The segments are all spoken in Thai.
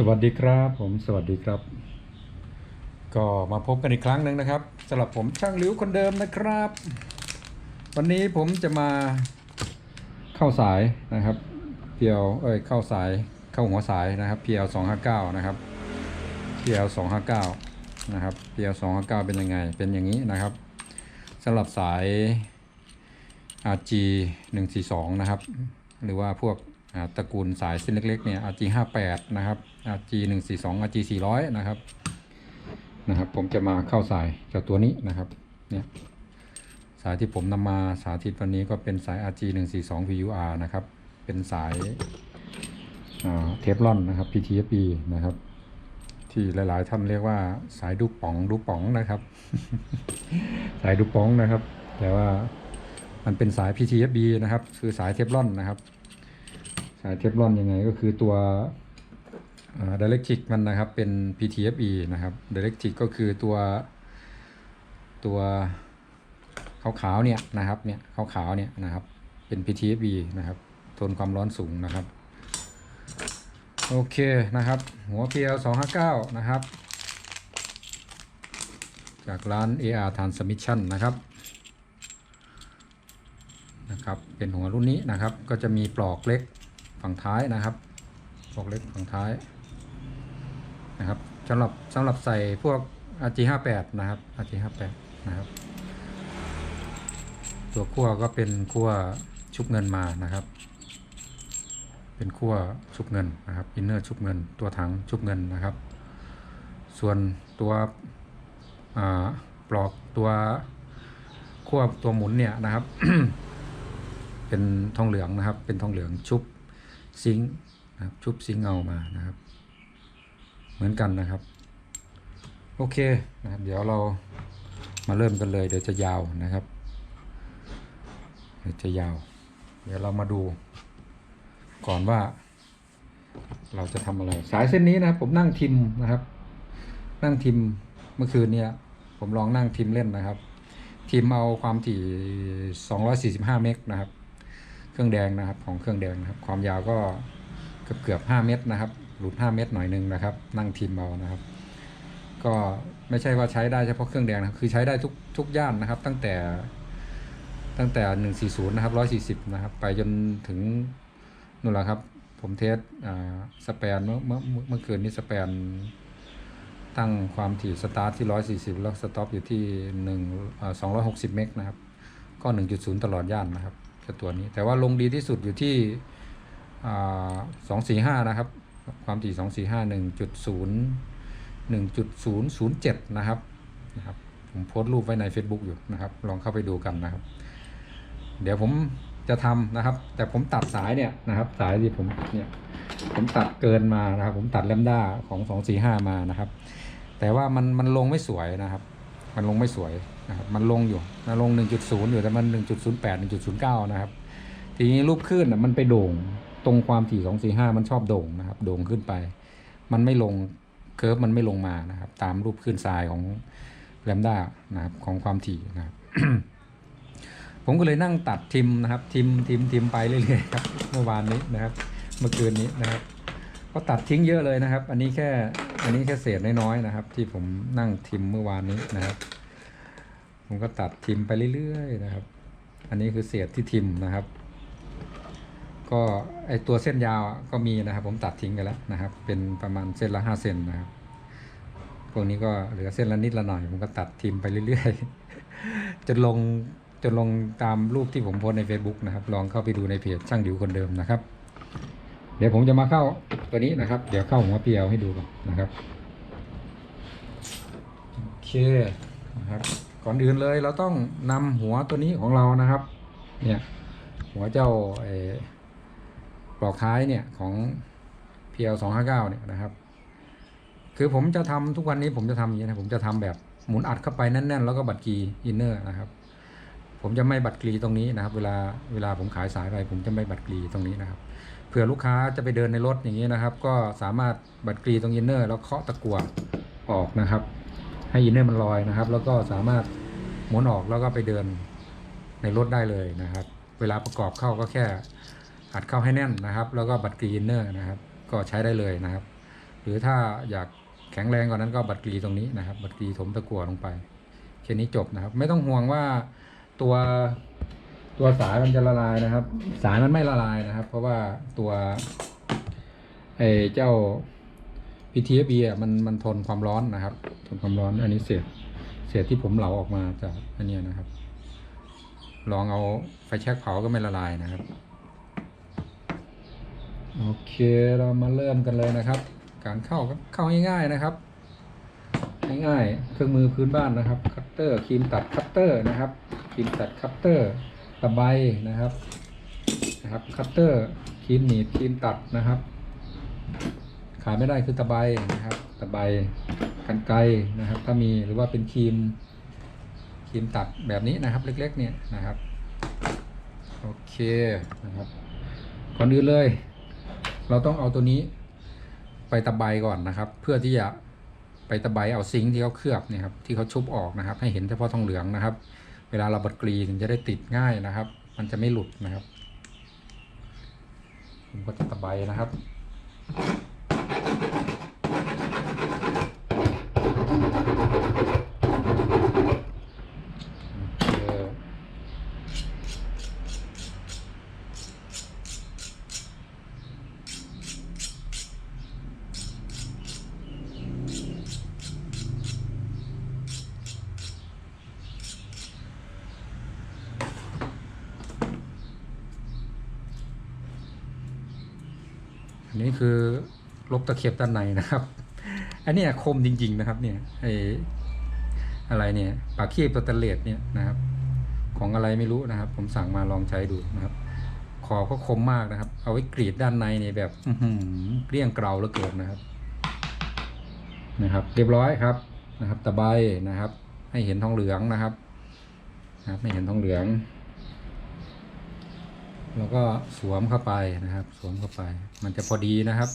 สวัสดีครับผมสวัสดีครับ ก็มาพบกันอีกครั้งหนึ่งนะครับสำหรับผมช่างหลิวคนเดิมนะครับ วันนี้ผมจะมาเข้าสายนะครับเพียวเอ้ยเข้าสายเข้าหัวสายนะครับ PL 2 5 9นะครับ PL 2 5 9นะครับ PL 2 5 9เก้าเป็นยังไงเป็นอย่างนี้นะครับสำหรับสาย RG 1 4 2นะครับ หรือว่าพวก ตระกูลสายเส้นเล็กๆเนี่ย RG 5 8นะครับ RG 1 4 2 RG 400นะครับนะครับ ผมจะมาเข้าสายเจ้าตัวนี้นะครับเนี่ยสายที่ผมนำมาสาธิตวันนี้ก็เป็นสาย RG 1 4 2 VUR นะครับ เป็นสายเทฟลอนนะครับ PTFE นะครับ ที่หลายๆท่านเรียกว่าสายดูป๋องดูป๋องนะครับ สายดูป๋องนะครับ แต่ว่ามันเป็นสาย PTFE นะครับ คือสายเทฟลอนนะครับ เทฟลอนยังไงก็คือตัวดิเรก t ิกมันนะครับเป็น PTFE นะครับดิเรก t ิกก็คือตัวตัวขาวๆเนี่ยนะครับเนี่ยขาวๆเนี่ยนะครับเป็น PTFE นะครับทนความร้อนสูงนะครับ โอเคนะครับ หัว PL 259นะครับ จากร้าน AR Transmission นะครับนะครับเป็นหัวรุ่นนี้นะครับก็จะมีปลอกเล็ก ฝั่งท้ายนะครับปลอกเล็กฝั่งท้ายนะครับสำหรับสำหรับใส่พวก RG58 นะครับ RG58 นะครับตัวขั้วก็เป็นขั้วชุบเงินมานะครับ เป็นขั้วชุบเงินนะครับอินเนอร์ชุบเงิน ตัวถังชุบเงินนะครับ ส่วนตัวปลอกตัวขั้วตัวหมุนเนี่ยนะครับ เป็นทองเหลืองนะครับ เป็นทองเหลืองชุบ ซิงค์นะครับชุบซิงค์เงามานะครับ เหมือนกันนะครับ โอเคนะครับ เดี๋ยวเรามาเริ่มกันเลย เดี๋ยวจะยาวนะครับ เดี๋ยวจะยาว เดี๋ยวเรามาดูก่อนว่า เราจะทำอะไร สายเส้นนี้นะครับ ผมนั่งทิมนะครับ นั่งทิมเมื่อคืนเนี่ยผมลองนั่งทิมเล่นนะครับ ทิมเอาความถี่ 245 เมกนะครับ เครื่องแดงนะครับของเครื่องแดงนะครับ ความยาวก็เกือบเกือบ5เมตรนะครับ หลุด 5 เมตรหน่อยหนึงนะครับ นั่งทิมเอานะครับ ก็ไม่ใช่ว่าใช้ได้เฉพาะเครื่องแดงนะค,คือใช้ได้ทุกทุกย่านนะครับ ตั้งแต่ตั้งแต่ 140 นะครับ 140 นะครับ ไปจนถึงนู่นแหละครับ ผมเทสสแปนเมื่อเมื่อเมื่อคืนนี้สแปน ตั้งความถี่สตาร์ทที่ 140 แล้วสต็อปอยู่ที่1อ่า260 เมกนะครับ ก็ 1.0 ตลอดย่านนะครับ จ้าตัวนี้ แต่ว่าลงดีที่สุดอยู่ที่อ่า245นะครับ ความถี่245 1.0 1.007นะครับนะครับ ผมโพสต์รูปไว้ใน Facebook อยู่นะครับ ลองเข้าไปดูกันนะครับ เดี๋ยวผมจะทำนะครับ แต่ผมตัดสายเนี่ยนะครับ สายที่ผมเนี่ยผมตัดเกินมานะครับ ผมตัดแลมด้าของ245มานะครับ แต่ว่ามันมันลงไม่สวยนะครับ มันลงไม่สวย นะครับมันลงอยู่นะลง 1.0 อยู่แต่มัน 1.08 1.09 นะครับ ทีนี้รูปขึ้นมันไปโด่งตรงความถี่245 มันชอบโด่งนะครับ โด่งขึ้นไป มันไม่ลงเคิร์ฟมันไม่ลงมานะครับ ตามรูปขึ้นทรายของแลมด้านะครับของความถี่นะครับผมก็เลยนั่งตัดทิมนะครับ ทิมทิมทิมไปเรื่อยๆครับเมื่อวานนี้นะครับ เมื่อคืนนี้นะครับ ก็ตัดทิ้งเยอะเลยนะครับ อันนี้แค่อันนี้แค่เศษน้อยๆนะครับ ที่ผมนั่งทิมเมื่อวานนี้นะครับ ผมก็ตัดทิมไปเรื่อยๆนะครับ อันนี้คือเศษที่ทิมนะครับ ก็ไอตัวเส้นยาวก็มีนะครับ ผมตัดทิ้งไปแล้วนะครับ เป็นประมาณเส้นละห้าเซนนะครับพวกนี้ก็เหลือเส้นละนิดละหน่อย ผมก็ตัดทิมไปเรื่อยๆจนลงจนลงตามรูปที่ผมโพสใน Facebook นะครับ ลองเข้าไปดูในเพจช่างดิวคนเดิมนะครับ เดี๋ยวผมจะมาเข้าตัวนี้นะครับ เดี๋ยวเข้าหัวเปียวให้ดูก่อนนะครับ โอเคนะครับ ก่อนอื่นเลยเราต้องนำหัวตัวนี้ของเรานะครับ เนี่ยหัวเจ้าปลอกท้ายเนี่ยของ PL 2 5 9เนี่ยนะครับ คือผมจะทำทุกวันนี้ผมจะทำอย่างนี้นะผมจะทำแบบหมุนอัดเข้าไปแน่น ๆ แล้วก็บัตรกีอินเนอร์นะครับ ผมจะไม่บัตรกรีตรงนี้นะครับ เวลาเวลาผมขายสายไปผมจะไม่บัตรกรีตรงนี้นะครับเผื่อลูกค้าจะไปเดินในรถอย่างนี้นะครับ ก็สามารถบัตรกรีตรงอินเนอร์แล้วเคาะตะกั่วออกนะครับ ให้อินเนอร์มันลอยนะครับ แล้วก็สามารถหมุนออกแล้วก็ไปเดินในรถได้เลยนะครับ เวลาประกอบเข้าก็แค่อัดเข้าให้แน่นนะครับ แล้วก็บัตรกรีอินเนอร์นะครับ ก็ใช้ได้เลยนะครับ หรือถ้าอยากแข็งแรงกว่านั้นก็บัดกรีตรงนี้นะครับ บัดกรีถมตะกั่วลงไปแค่นี้จบนะครับ ไม่ต้องห่วงว่าตัวตัวสายมันจะละลายนะครับ สายมันไม่ละลายนะครับ เพราะว่าตัวไอ้เจ้า PTFE อะมันมันทนความร้อนนะครับ ทนความร้อน อันนี้เศษเศษที่ผมเหลาออกมาจากอันนี้นะครับ ลองเอาไฟแช็กเผาก็ไม่ละลายนะครับ โอเคเรามาเริ่มกันเลยนะครับ การเข้าก็เข้าง่ายๆนะครับ ง่ายๆเครื่องมือพื้นบ้านนะครับ คัตเตอร์ครีมตัดคัตเตอร์นะครับครีมตัดคัตเตอร์ตะไบนะครับนะครับคัตเตอร์ครีมหนีบครีมตัดนะครับ ขาดไม่ได้คือตะไบนะครับตะไบกันไกนะครับ ถ้ามีหรือว่าเป็นครีมครีมตัดแบบนี้นะครับ เล็ก ๆ เนี่ยนะครับโอเคนะครับก่อนอื่นเลย เราต้องเอาตัวนี้ไปตะไบก่อนนะครับ เพื่อที่จะไปตะไบเอาซิงค์ที่เขาเคลือบเนี่ยครับ ที่เขาชุบออกนะครับ ให้เห็นเฉพาะทองเหลืองนะครับ เวลาเราบัดกรีถึงจะได้ติดง่ายนะครับ มันจะไม่หลุดนะครับ ผมก็จะตะไบนะครับ โอเคอั นนี้คือลบตะเข็บด้านในนะครับ อันนี้คมจริง ๆ นะครับเนี่ยไออะไรเนี่ยปากคีบสแตนเลสเนี่ยนะครับ ของอะไรไม่รู้นะครับ ผมสั่งมาลองใช้ดูนะครับ ขอบก็คมมากนะครับ เอาไว้กรีดด้านในเนี่ยแบบอืเกลี้ยงเกลาเหลือเกินนะครับ นะครับ เรียบร้อยครับนะครับ ตะไบนะครับ ให้เห็นทองเหลืองนะครับนะครับ ไม่เห็นทองเหลือง แล้วก็สวมเข้าไปนะครับ สวมเข้าไป มันจะพอดีนะครับ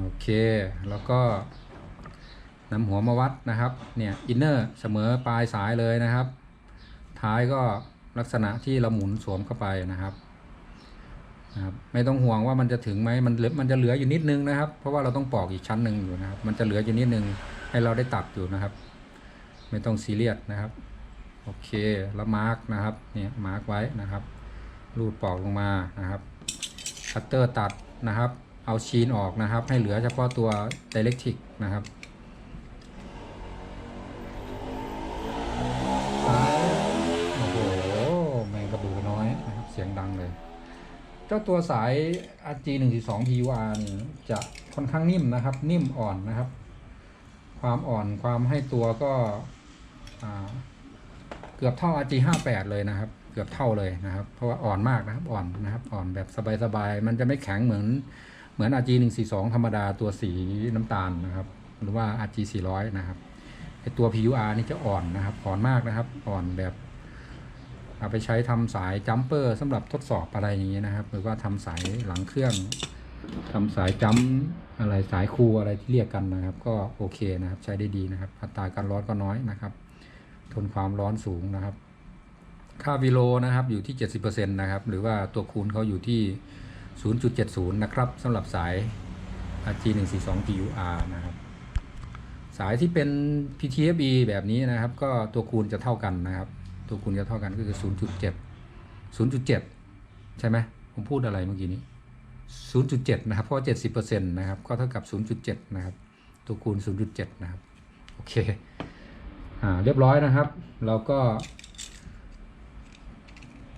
โอเค แล้วก็นำหัวมาวัดนะครับ เนี่ยอินเนอร์เสมอปลายสายเลยนะครับ ท้ายก็ลักษณะที่เราหมุนสวมเข้าไปนะครับนะครับไม่ต้องห่วงว่ามันจะถึงไหมมันมันจะเหลืออยู่นิดนึงนะครับ เพราะว่าเราต้องปอกอีกชั้นหนึ่งอยู่นะครับ มันจะเหลืออยู่นิดนึงให้เราได้ตัดอยู่นะครับ ไม่ต้องซีเรียสนะครับ โอเคแล้วมาร์กนะครับเนี่ยมาร์กไว้นะครับ รูดปอกลงมานะครับคัตเตอร์ตัดนะครับ เอาชีนออกนะครับ ให้เหลือเฉพาะตัว Directic นะครับโอ้โหแมงกระบือน้อยนะครับเสียงดังเลย เจ้าตัวสาย RG 1 2 PUR นี่จะค่อนข้างนิ่มนะครับ นิ่มอ่อนนะครับ ความอ่อนความให้ตัวก็อ่า เกือบเท่า RG 58เลยนะครับ เกือบเท่าเลยนะครับ เพราะว่าอ่อนมากนะครับอ่อนนะครับ อ่อนแบบสบายๆ มันจะไม่แข็งเหมือนเหมือน RG 142ธรรมดาตัวสีน้ำตาลนะครับ หรือว่า RG 400นะครับไอตัว PUR นี่จะอ่อนนะครับ อ่อนมากนะครับ อ่อนแบบเอาไปใช้ทำสายจัมเปอร์สำหรับทดสอบอะไรอย่างเงี้ยนะครับ หรือว่าทำสายหลังเครื่องทำสายจัมอะไรสายคูอะไรที่เรียกกันนะครับ ก็โอเคนะครับ ใช้ได้ดีนะครับ อัตราการร้อนก็น้อยนะครับ ทนความร้อนสูงนะครับ ค่าวิโลนะครับอยู่ที่ 70%นะครับ หรือว่าตัวคูณเขาอยู่ที่ 0.70 นะครับสำหรับสาย RG 1 4 2 PUR นะครับสายที่เป็น PTFE แบบนี้นะครับ ก็ตัวคูณจะเท่ากันนะครับ ตัวคูณจะเท่ากันก็คือ 0.7 0.7 ใช่ไหมผมพูดอะไรเมื่อกี้นี้ 0.7 นะครับ เพราะ 70%นะครับ ก็เท่ากับ 0.7 นะครับ ตัวคูณ 0.7 นะครับ โอเค อ่าเรียบร้อยนะครับ เราก็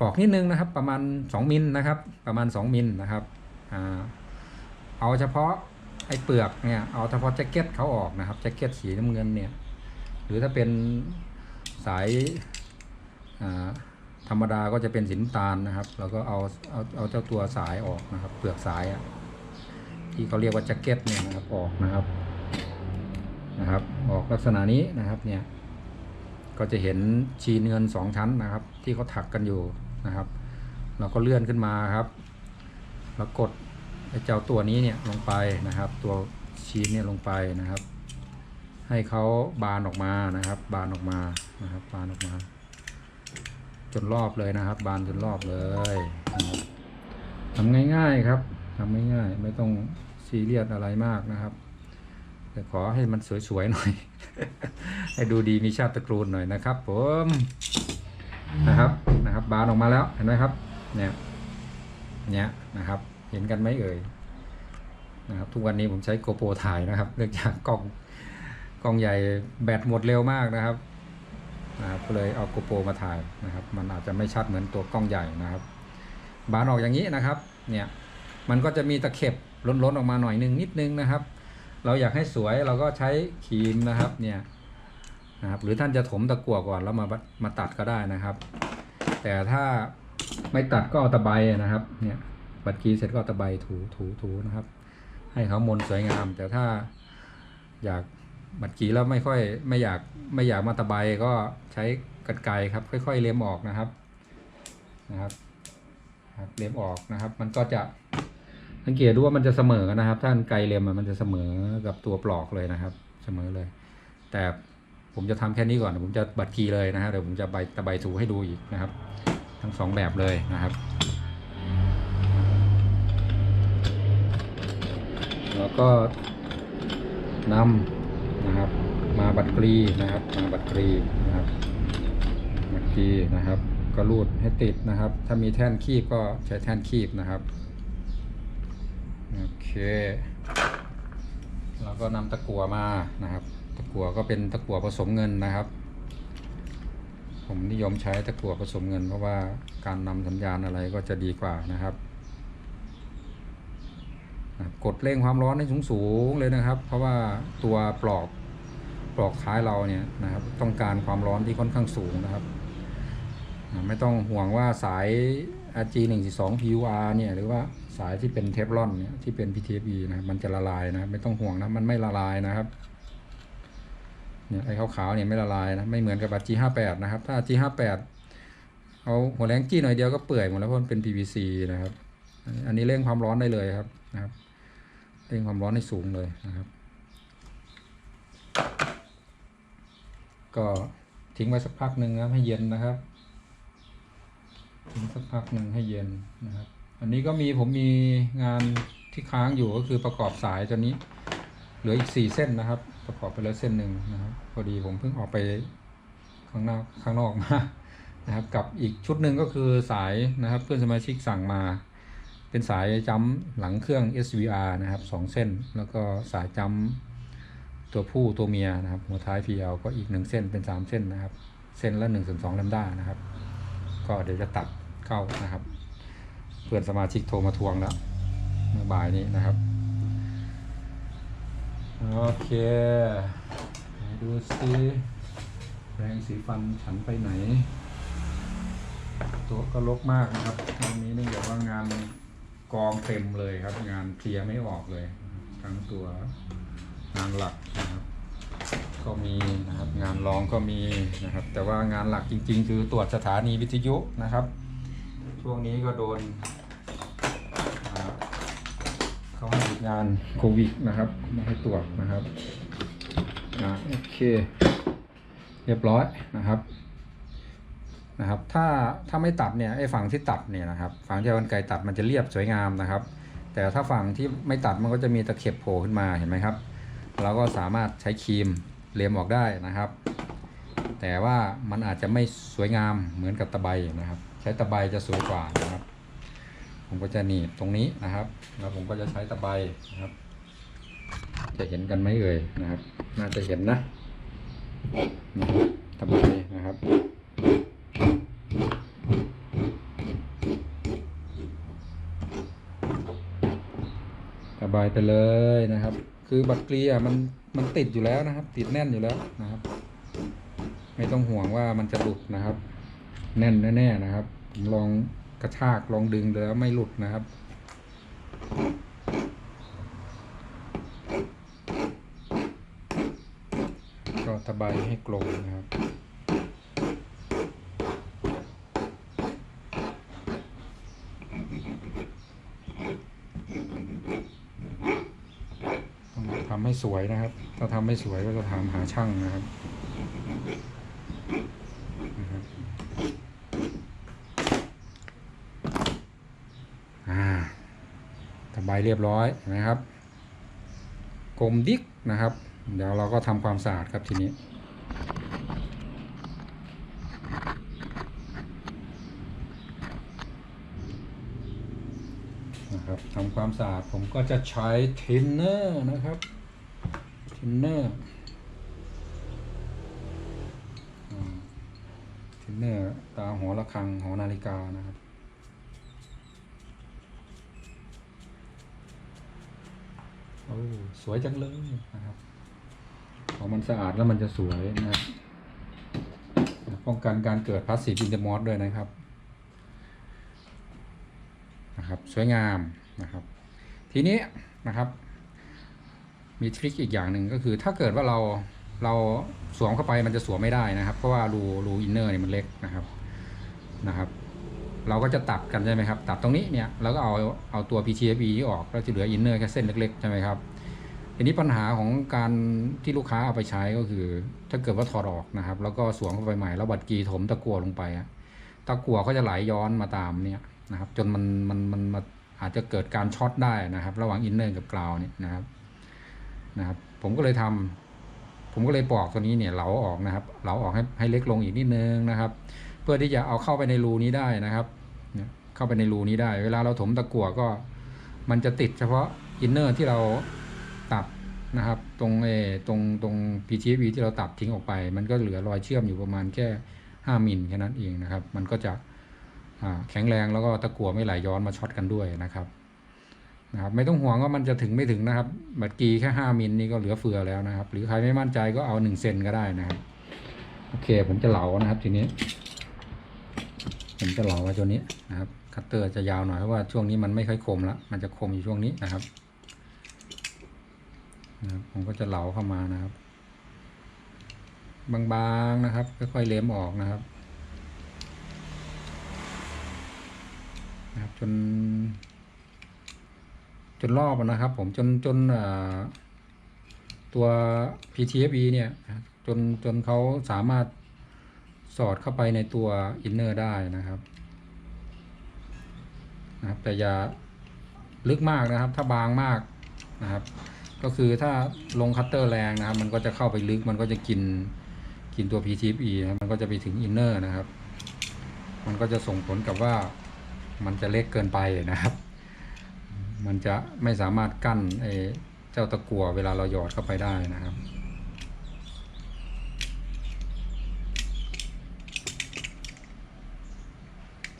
ปอกนิดนึงนะครับ ประมาณ 2มิลนะครับ ประมาณ 2มิลนะครับอ่าเอาเฉพาะไอ้เปลือกเนี่ยเอาเฉพาะแจ็คเก็ตเขาออกนะครับแจ็คเก็ตสีน้ำเงินเนี่ย หรือถ้าเป็นสายอ่าธรรมดาก็จะเป็นสีน้ำตาลนะครับแล้วก็เอาเอาเอาเจ้าตัวสายออกนะครับ เปลือกสายอะที่เขาเรียกว่าแจ็คเก็ตเนี่ยนะครับออกนะครับนะครับ ออกลักษณะนี้นะครับเนี่ย ก็จะเห็นชีนเงินสองชั้นนะครับ ที่เขาถักกันอยู่นะครับ เราก็เลื่อนขึ้นมาครับแล้วกดไอ้เจ้าตัวนี้เนี่ยลงไปนะครับ ตัวชีนเนี่ยลงไปนะครับ ให้เขาบานออกมานะครับ บานออกมานะครับ บานออกมา จนรอบเลยนะครับ บานจนรอบเลยทำง่ายๆครับทำไม่ง่ายไม่ต้องซีเรียสอะไรมากนะครับ แต่ขอให้มันสวยๆหน่อย ให้ดูดีมีชาติตระกูลหน่อยนะครับ ผมนะครับนะครับ บานออกมาแล้วเห็นไหมครับ เนี่ยเนี่ยนะครับ เห็นกันไหมเอ่ยนะครับ ทุกวันนี้ผมใช้โกโปรถ่ายนะครับเนื่องจากกล้องกล้องใหญ่แบตหมดเร็วมากนะครับนะครับก็เลยเอาโกโปรมาถ่ายนะครับ มันอาจจะไม่ชัดเหมือนตัวกล้องใหญ่นะครับ บานออกอย่างนี้นะครับ เนี่ยมันก็จะมีตะเข็บล้นๆออกมาหน่อยนึงนิดนึงนะครับ เราอยากให้สวยเราก็ใช้ครีมนะครับเนี่ยนะครับหรือท่านจะถมตะกั่วก่อนแล้วมามาตัดก็ได้นะครับ แต่ถ้าไม่ตัดก็เอาตะไบนะครับเนี่ยบัดกีเสร็จก็เอาตะไบถูถูถูนะครับ ให้เขามนสวยงาม แต่ถ้าอยากบัดกีแล้วไม่ค่อยไม่อยากไม่อยากมาตะไบก็ใช้กรรไกรครับ ค่อยๆเล็มออกนะครับนะครับเล็มออกนะครับ มันก็จะ สังเกตดูว่ามันจะเสมอนะครับถ้านไกลเล็มมันจะเสมอกับตัวปลอกเลยนะครับ เสมอเลย แต่ผมจะทำแค่นี้ก่อน ผมจะบัดกีเลยนะครับเดี๋ยวผมจะใบตะไบถูให้ดูอีกนะครับ ทั้งสองแบบเลยนะครับ แล้วก็นำนะครับ มาบัดกรีนะครับ มาบัดกรีนะครับบัดกรีนะครับ ก็รูดให้ติดนะครับ ถ้ามีแท่นคีบก็ใช้แท่นคีบนะครับ เราก็นำตะกั่วมานะครับ ตะกั่วก็เป็นตะกั่วผสมเงินนะครับ ผมนิยมใช้ตะกั่วผสมเงิน เพราะว่าการนำสัญญาณอะไรก็จะดีกว่านะครับกดเร่งความร้อนให้สูงสูงๆเลยนะครับ เพราะว่าตัวปลอกปลอกท้ายเราเนี่ยนะครับ ต้องการความร้อนที่ค่อนข้างสูงนะครับ ไม่ต้องห่วงว่าสาย RG 1 2 PUR เนี่ยหรือว่าสายที่เป็นเทฟลอนเนี่ยที่เป็น PTFE นะมันจะละลายนะไม่ต้องห่วงนะมันไม่ละลายนะครับเนี่ยไอ้ขาวๆเนี่ยไม่ละลายนะไม่เหมือนกับ RG 5 8นะครับถ้า RG 5 8เอาหัวแรงจี้หน่อยเดียวก็เปื่อยหมดแล้วเพราะมันเป็น PVC นะครับ อันนี้เร่งความร้อนได้เลยครับนะครับเร่งความร้อนให้สูงเลยนะครับ ก็ทิ้งไว้สักพักหนึ่งนะครับให้เย็นนะครับ ทิ้งสักพักหนึ่งให้เย็นนะครับ อันนี้ก็มีผมมีงานที่ค้างอยู่ก็คือประกอบสายตัวนี้ เหลืออีกสี่เส้นนะครับ ประกอบไปแล้วเส้นหนึ่งนะครับ พอดีผมเพิ่งออกไปข้างนอกข้างนอกมานะครับกับอีกชุดหนึ่งก็คือสายนะครับ เพื่อนสมาชิกสั่งมา เป็นสายจัมป์หลังเครื่อง SVR นะครับสองเส้น แล้วก็สายจัมป์ตัวผู้ตัวเมียนะครับ หัวท้าย PL ก็อีกหนึ่งเส้นเป็นสามเส้นนะครับ เส้นละหนึ่งส่วนสองลำด้านะครับ ก็เดี๋ยวจะตัดเข้านะครับ เพื่อนสมาชิกโทรมาทวงแล้วเมื่อบ่ายนี้นะครับ โอเคดูสิแปรงสีฟันฉันไปไหน ตัวก็ลกมากนะครับวันนี้เนื่องจากว่างานกองเต็มเลยครับ งานเคลียร์ไม่ออกเลย ทั้งตัวงานหลักนะครับ ก็มีนะครับงานรองก็มีนะครับ แต่ว่างานหลักจริง ๆ คือตรวจสถานีวิทยุนะครับ ช่วงนี้ก็โดนเขาให้หยุดงานโควิดนะครับไม่ให้ตรวจนะครับโอเคเรียบร้อยนะครับนะครับ ถ้าถ้าไม่ตัดเนี่ยไอ้ฝั่งที่ตัดเนี่ยนะครับฝั่งที่กรรไกตัดมันจะเรียบสวยงามนะครับ แต่ถ้าฝั่งที่ไม่ตัดมันก็จะมีตะเข็บโผล่ขึ้นมาเห็นไหมครับ เราก็สามารถใช้ครีม เลียมออกได้นะครับ แต่ว่ามันอาจจะไม่สวยงามเหมือนกับตะไบนะครับ ใช้ตะไบจะสวยกว่านะครับ ผมก็จะหนีบตรงนี้นะครับ แล้วผมก็จะใช้ตะไบนะครับ จะเห็นกันไหมเอ่ยนะครับ น่าจะเห็นนะนะครับตะไบนะครับสบายไปเลยนะครับ คือบัตรเกลียมัน มันติดอยู่แล้วนะครับ ติดแน่นอยู่แล้วนะครับ ไม่ต้องห่วงว่ามันจะหลุดนะครับ แน่นแน่ๆนะครับผมลองกระชากลองดึงดูแล้วไม่หลุดนะครับก็ตะไบให้กลมนะครับทำให้สวยนะครับ ถ้าทำไม่สวยก็จะถามหาช่างนะครับนะครับอ่าใบเรียบร้อยนะครับกลมดิกนะครับ เดี๋ยวเราก็ทำความสะอาดครับทีนี้นะครับทำความสะอาดผมก็จะใช้เทนเนอร์นะครับ เทนเนอร์เทนเนอร์ตาหัวระฆังหัวนาฬิกานะครับโอ้สวยจังเลยนะครับพอมันสะอาดแล้วมันจะสวยนะป้องกันการเกิดพลาสติกอินเตอร์มอสด้วยนะครับนะครับ สวยงามนะครับ ทีนี้นะครับ มีทริคอีกอย่างหนึ่งก็คือ ถ้าเกิดว่าเราเราสวมเข้าไปมันจะสวมไม่ได้นะครับ เพราะว่ารูรูอินเนอร์เนี่ยมันเล็กนะครับนะครับ เราก็จะตัดกันใช่ไหมครับ ตัดตรงนี้เนี่ยแล้วก็เอาเอาตัว PTFE ออกแล้วจะเหลืออินเนอร์แค่เส้นเล็กๆใช่ไหมครับทีนี้ปัญหาของการที่ลูกค้าเอาไปใช้ก็คือ ถ้าเกิดว่าถอดออกนะครับ แล้วก็สวมเข้าไปใหม่แล้วบัดกีถมตะกั่วลงไปอะตะกั่วก็จะไหลย้อนมาตามเนี่ยนะครับ จนมันมันมันอาจจะเกิดการช็อตได้นะครับ ระหว่างอินเนอร์กับกราวเนี่ยนะครับ นะครับ ผมก็เลยทำผมก็เลยปอกตัวนี้เนี่ยเหลาออกนะครับ เหลาออกให้ให้เล็กลงอีกนิดนึงนะครับ เพื่อที่จะเอาเข้าไปในรูนี้ได้นะครับเข้าไปในรูนี้ได้ เวลาเราถมตะกั่วก็ มันจะติดเฉพาะอินเนอร์ที่เราตัดนะครับ ตรงเอตรงตรง PTFE ที่เราตัดทิ้งออกไป มันก็เหลือรอยเชื่อมอยู่ประมาณแค่5มิลแค่นั้นเองนะครับ มันก็จะแข็งแรงแล้วก็ตะกั่วไม่ไหลย้อนมาช็อตกันด้วยนะครับ นะครับ ไม่ต้องห่วงว่ามันจะถึงไม่ถึงนะครับ บัตรกีแค่ห้ามิลนี่ก็เหลือเฟือแล้วนะครับ หรือใครไม่มั่นใจก็เอาหนึ่งเซนก็ได้นะครับ โอเค ผมจะเหลานะครับ ทีนี้ ผมจะเหลาไว้ตัวนี้นะครับ คัตเตอร์จะยาวหน่อยเพราะว่าช่วงนี้มันไม่ค่อยคมละมันจะคมอยู่ช่วงนี้นะครับนะครับผมก็จะเหลาเข้ามานะครับ บางๆนะครับ ค่อยๆเล็มออกนะครับนะครับ จน จนรอบนะครับ ผมจนจนตัว PTFE เนี่ยจนจนเขาสามารถสอดเข้าไปในตัวอินเนอร์ได้นะครับนะครับ แต่อย่าลึกมากนะครับ ถ้าบางมากนะครับ ก็คือถ้าลงคัตเตอร์แรงนะครับ มันก็จะเข้าไปลึกมันก็จะกินกินตัว PTFE นะมันก็จะไปถึงอินเนอร์นะครับ มันก็จะส่งผลกับว่ามันจะเล็กเกินไปนะครับ มันจะไม่สามารถกั้นไอ้เจ้าตะกั่วเวลาเราหยอดเข้าไปได้นะครับ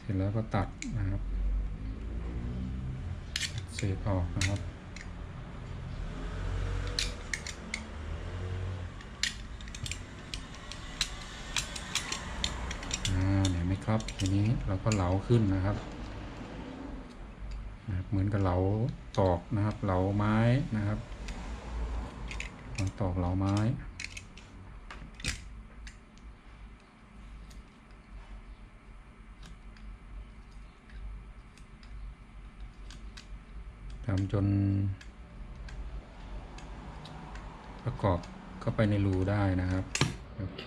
เสร็จแล้วก็ตัดนะครับเศษออกนะครับอ่าเห็นไหมครับ ทีนี้เราก็เหลาขึ้นนะครับนะครับ เหมือนกับเหลาตอกนะครับเหลาไม้นะครับเหลาตอกเหลาไม้ทำจน ประกอบเข้าไปในรูได้นะครับ โอเค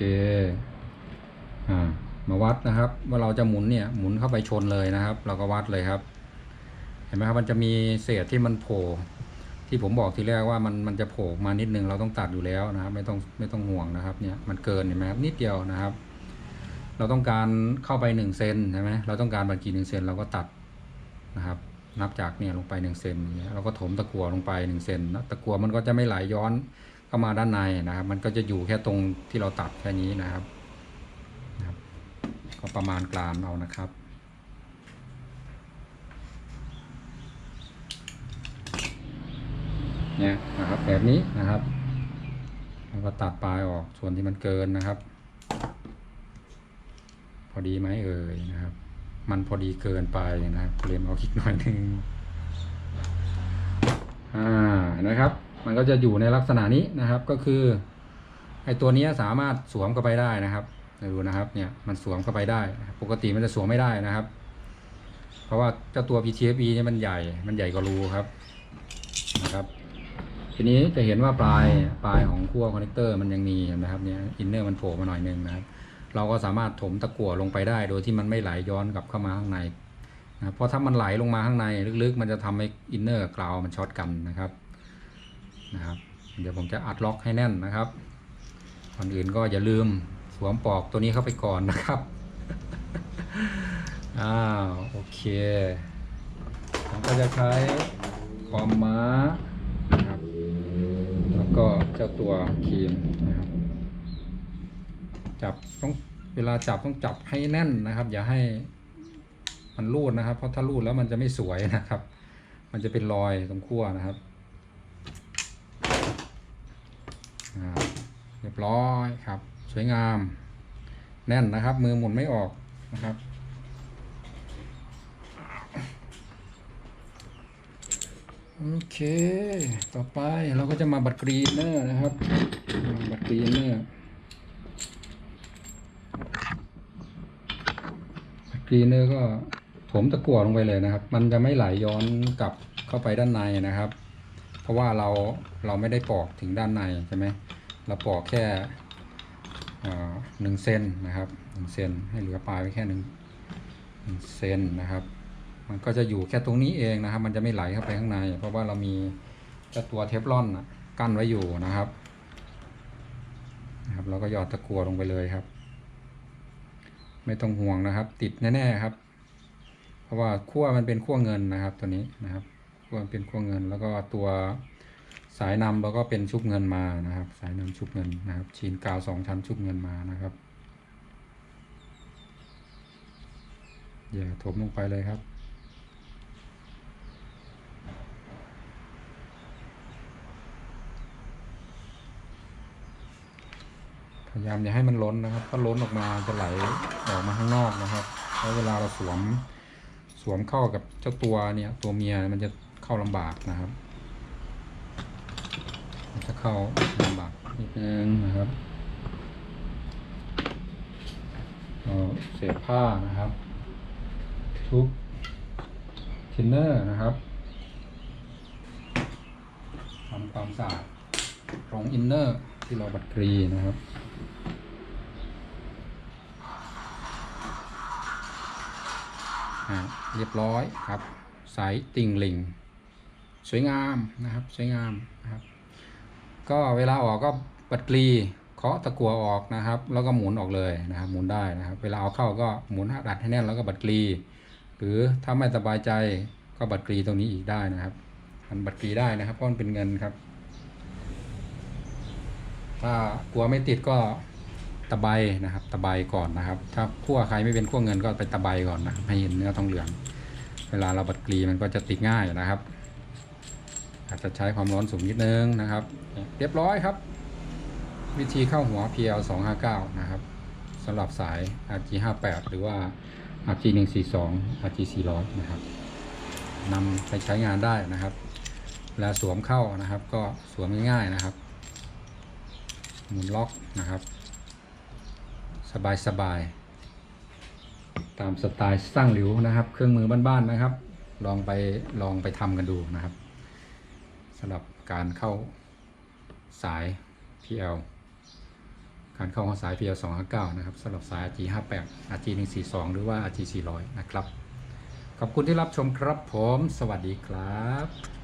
อ่ามาวัดนะครับ ว่าเราจะหมุนเนี่ยหมุนเข้าไปชนเลยนะครับ เราก็วัดเลยครับ เห็นไหมครับมันจะมีเศษที่มันโผล่ที่ผมบอกทีแรกว่ามันมันจะโผล่มานิดนึงเราต้องตัดอยู่แล้วนะครับ ไม่ต้องไม่ต้องห่วงนะครับเนี่ยมันเกินเห็นไหมครับนิดเดียวนะครับ เราต้องการเข้าไปหนึ่งเซนใช่ไหมเราต้องการบัตรกีหนึ่งเซนเราก็ตัดนะครับ นับจากเนี่ยลงไปหนึ่งเซนเงี้ยเราก็ถมตะกั่วลงไปหนึ่งเซนนะตะกั่วมันก็จะไม่ไหลย้อนเข้ามาด้านในนะครับ มันก็จะอยู่แค่ตรงที่เราตัดแค่นี้นะครับนะครับก็ประมาณกลางเอานะครับ เนี่ยนะครับแบบนี้นะครับแล้วก็ตัดปลายออกส่วนที่มันเกินนะครับ พอดีไหมเอ่ยนะครับ มันพอดีเกินไปนะครับเรียมเอาอีกหน่อยนึงอ่านะครับ มันก็จะอยู่ในลักษณะนี้นะครับ ก็คือไอตัวนี้สามารถสวมเข้าไปได้นะครับดูนะครับเนี่ยมันสวมเข้าไปได้ ปกติมันจะสวมไม่ได้นะครับ เพราะว่าเจ้าตัว PTFE เนี่ยมันใหญ่มันใหญ่กว่ารูครับนะครับ ทีนี้จะเห็นว่าปลายปลายของขั้วคอนเนคเตอร์มันยังมีเห็นะครับเนี่ยอินเนอร์มันโผล่มาหน่อยนึงนะครับ เราก็สามารถถมตะกั่วลงไปได้ โดยที่มันไม่ไหลย้อนกลับเข้ามาข้างในนะเพราะถ้ามันไหลลงมาข้างในลึกๆ มันจะทำให้อินเนอร์กราวมันช็อตกันนะครับนะครับ เดี๋ยวผมจะอัดล็อกให้แน่นนะครับก่อนอื่นก็อย่าลืมสวมปลอกตัวนี้เข้าไปก่อนนะครับอ้าวโอเคผมก็จะใช้คอมม้านะครับแล้ว ก็เจ้าตัวครีมนะครับ จับต้องเวลาจับต้องจับให้แน่นนะครับ อย่าให้มันรูดนะครับ เพราะถ้ารูดแล้วมันจะไม่สวยนะครับ มันจะเป็นรอยตรงขั้วนะครับเรียบร้อยครับ สวยงาม แน่นนะครับ มือหมุนไม่ออกนะครับ โอเค ต่อไปเราก็จะมาบัดกรีนเนอร์นะครับมาบัดกรีนเนอร์กรีนเนอร์ก็ถมตะกั่วลงไปเลยนะครับ มันจะไม่ไหลย้อนกลับเข้าไปด้านในนะครับ เพราะว่าเราเราไม่ได้ปอกถึงด้านในใช่ไหมเราปอกแค่หนึ่งเซนนะครับหนึ่งเซนให้เหลือปลายไว้แค่หนึ่งเซนนะครับ มันก็จะอยู่แค่ตรงนี้เองนะครับ มันจะไม่ไหลเข้าไปข้างใน เพราะว่าเรามีตัวเทฟลอนกั้นไว้อยู่นะครับนะครับเราก็หยอดตะกั่วลงไปเลยครับ ไม่ต้องห่วงนะครับ ติดแน่ๆครับ เพราะว่าขั้วมันเป็นขั้วเงินนะครับ ตัวนี้นะครับขั้วมันเป็นขั้วเงิน แล้วก็ตัวสายนำเราก็เป็นชุบเงินมานะครับ สายนำชุบเงินนะครับชีนกาวสองชั้นชุบเงินมานะครับอย่าถมลงไปเลยครับายามอย่าให้มันล้นนะครับ ถ้าล้นออกมาจะไหลออกมาข้างนอกนะครับแล้วเวลาเราสวมสวมเข้ากับเจ้าตัวเนี่ยตัวเมียมันจะเข้าลำบากนะครับมันจะเข้าลำบากนิดนึงนะครับเอาเศษผ้านะครับ ทุบทินเนอร์นะครับทำความสะอาดตรงอินเนอร์ที่เราบัดกรีนะครับ เรียบร้อยครับสายติ่งหลิงสวยงามนะครับสวยงามนะครับ ก็เวลาออกก็ปัดกรีเคาะตะกัวออกนะครับ แล้วก็หมุนออกเลยนะครับ หมุนได้นะครับ เวลาเอาเข้าก็หมุนดัดให้แน่นแล้วก็บัดกรีหรือถ้าไม่สบายใจก็บัดกรีตรงนี้อีกได้นะครับมันบัดกรีได้นะครับเพราะมันเป็นเงินครับ ถ้ากลัวไม่ติดก็ ตะไบนะครับ ตะไบก่อนนะครับ ถ้าขั้วใครไม่เป็นขั้วเงินก็ไปตะไบก่อนนะให้เห็นเนื้อทองเหลือง เวลาเราบัดกรีมันก็จะติดง่ายนะครับ อาจจะใช้ความร้อนสูงนิดนึงนะครับ เรียบร้อยครับ วิธีเข้าหัว PL 259นะครับสำหรับสาย RG 58หรือว่า RG 142 RG 400นะครับนำไปใช้งานได้นะครับเวลาสวมเข้านะครับ ก็สวมง่ายๆนะครับหมุนล็อกนะครับ สบายสบายๆตามสไตล์สร้างหลิวนะครับ เครื่องมือบ้านๆนะครับ ลองไปลองไปทำกันดูนะครับสำหรับการเข้าสาย PL การเข้าของสาย PL 259นะครับสำหรับสาย RG 58 RG 142หรือว่า RG 400นะครับ ขอบคุณที่รับชมครับผม สวัสดีครับ